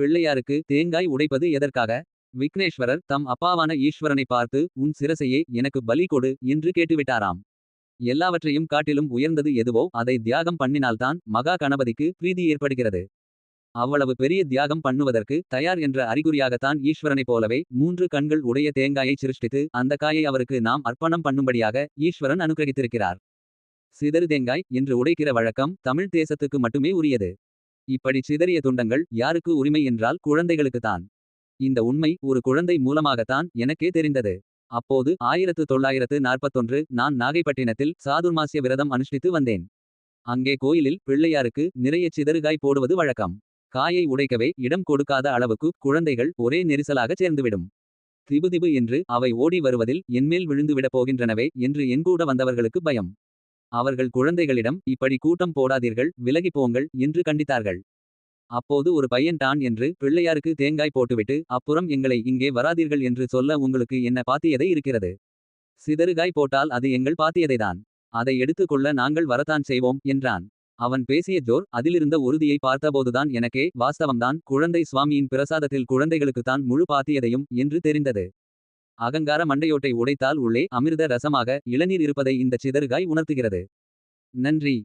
பிள்ளையாருக்கு தேங்காய் உடைப்பது எதற்காக? விக்னேஸ்வரர் தம் அப்பாவான ஈஸ்வரனை பார்த்து உன் சிரசையே எனக்கு பலி கொடு என்று கேட்டுவிட்டாராம். எல்லாவற்றையும் காட்டிலும் உயர்ந்தது எதுவோ அதை தியாகம் பண்ணினால்தான் மகா கணபதிக்கு பிரீதி ஏற்படுகிறது. அவ்வளவு பெரிய தியாகம் பண்ணுவதற்கு தயார் என்ற அறிகுறியாகத்தான் ஈஸ்வரனைப் போலவே மூன்று கண்கள் உடைய தேங்காயை சிருஷ்டித்து அந்த காயை அவருக்கு நாம் அர்ப்பணம் பண்ணும்படியாக ஈஸ்வரன் அனுகிரகித்திருக்கிறார். சிதறு தேங்காய் என்று உடைக்கிற வழக்கம் தமிழ் தேசத்துக்கு மட்டுமே உரியது. இப்படி சிதறிய துண்டங்கள் யாருக்கு உரிமை என்றால் குழந்தைகளுக்குத்தான். இந்த உண்மை ஒரு குழந்தை மூலமாகத்தான் எனக்கே தெரிந்தது. அப்போது ஆயிரத்து தொள்ளாயிரத்து நாற்பத்தொன்று நான் நாகைப்பட்டினத்தில் சாதுர்மாசிய விரதம் அனுஷ்டித்து வந்தேன். அங்கே கோயிலில் பிள்ளையாருக்கு நிறைய சிதறுகாய் போடுவது வழக்கம். காயை உடைக்கவே இடம் கொடுக்காத அளவுக்கு குழந்தைகள் ஒரே நெரிசலாக சேர்ந்துவிடும். திபுதிபு என்று அவை ஓடி வருவதில் என்மேல் விழுந்துவிடப் போகின்றனவே என்று என்கூட வந்தவர்களுக்கு பயம். அவர்கள் குழந்தைகளிடம் இப்படி கூட்டம் போடாதீர்கள் விலகிப் போங்கள் என்று கண்டித்தார்கள். அப்போது ஒரு பையன் டான் என்று பிள்ளையாருக்கு தேங்காய் போட்டுவிட்டு அப்புறம் எங்களை இங்கே வராதீர்கள் என்று சொல்ல உங்களுக்கு என்ன பாத்தியதை இருக்கிறது? சிதறுகாய் போட்டால் அது எங்கள் பாத்தியதைதான். அதை எடுத்துக்கொள்ள நாங்கள் வரத்தான் செய்வோம் என்றான். அவன் பேசிய ஜோர் அதிலிருந்த உறுதியை பார்த்தபோதுதான் எனக்கே வாஸ்தவம்தான். குழந்தை சுவாமியின் பிரசாதத்தில் குழந்தைகளுக்குத்தான் முழு பாத்தியதையும் என்று தெரிந்தது. அகங்கார மண்டையோட்டை உடைத்தால் உள்ளே அமிர்த ரசமாக இளநீர் இருப்பதை இந்த சிதறுகாய் உணர்த்துகிறது. நன்றி.